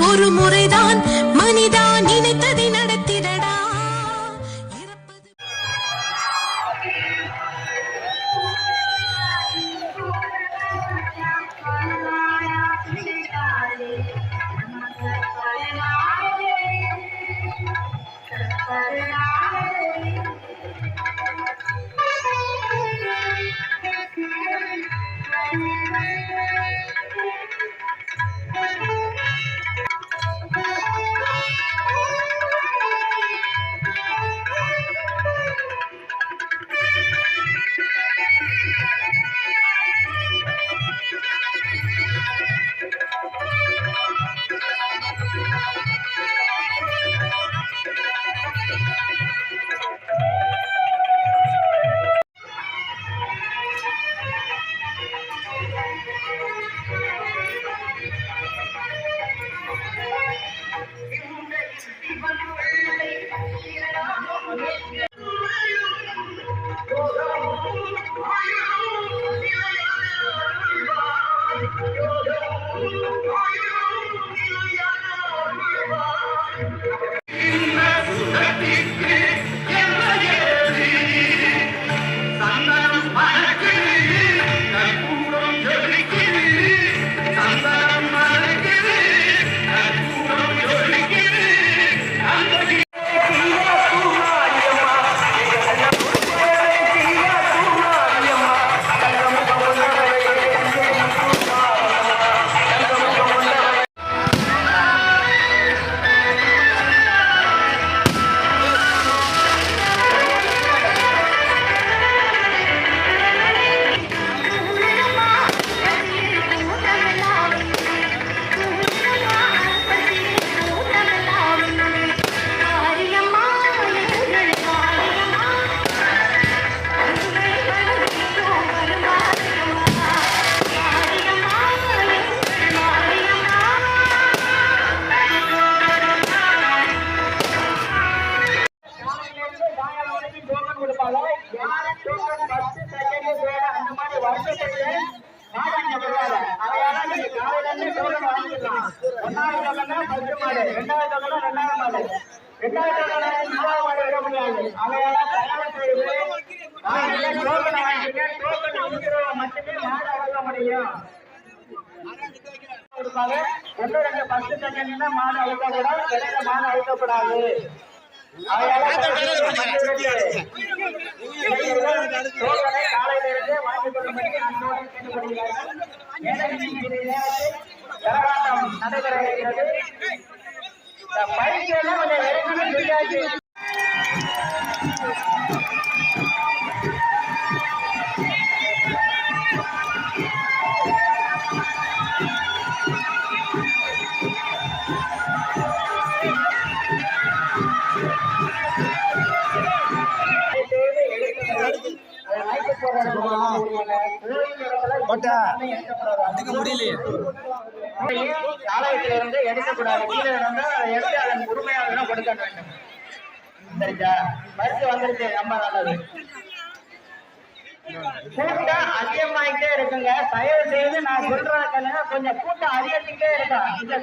ஒரு முறைதான் Thank you. First second third அந்த மாதிரி வருஷத்துக்கு மாடாங்க வருவாங்க. அதையால நீங்க காலையில இருந்து டோக்கன் வாங்கிக்கலாம். ஒன்னாவது டோக்கன் ஃபர்ஸ்ட் மாடு ரெண்டாவது டோக்கன் ரெண்டாவது மாடு. ரெண்டாவது டோக்கன் நாலாவது மாடு விட முடியாது. அதையால தயார் டோக்கன் வாங்கிக்க டோக்கன் இருக்கிறவங்க மட்டுமே மாடு அழக முடியும். கொடுப்பாங்க ரெண்டு ஃபர்ஸ்ட் செகண்ட் மாடு கூட மாடு அழுத்தக்கூடாது நடைபெற இருக்கிறது பயிற்சியெல்லாம் கொஞ்சம் இறங்கணும் சொல்லியாச்சு எடுக்கக்கூடாது. கீழே அதை எடுத்து அதன் உரிமையாளர்கள் கொடுக்க வேண்டும் சரிங்களா? பரிசு வந்துருச்சு. ரொம்ப நல்லது. கூட்டம் அதிகமாயிட்டே இருக்குங்க. தயவு செய்து நான் சொல்றதுக்கு கொஞ்சம் கூட்டம் அதிகரிச்சுட்டே இருக்கும் இந்த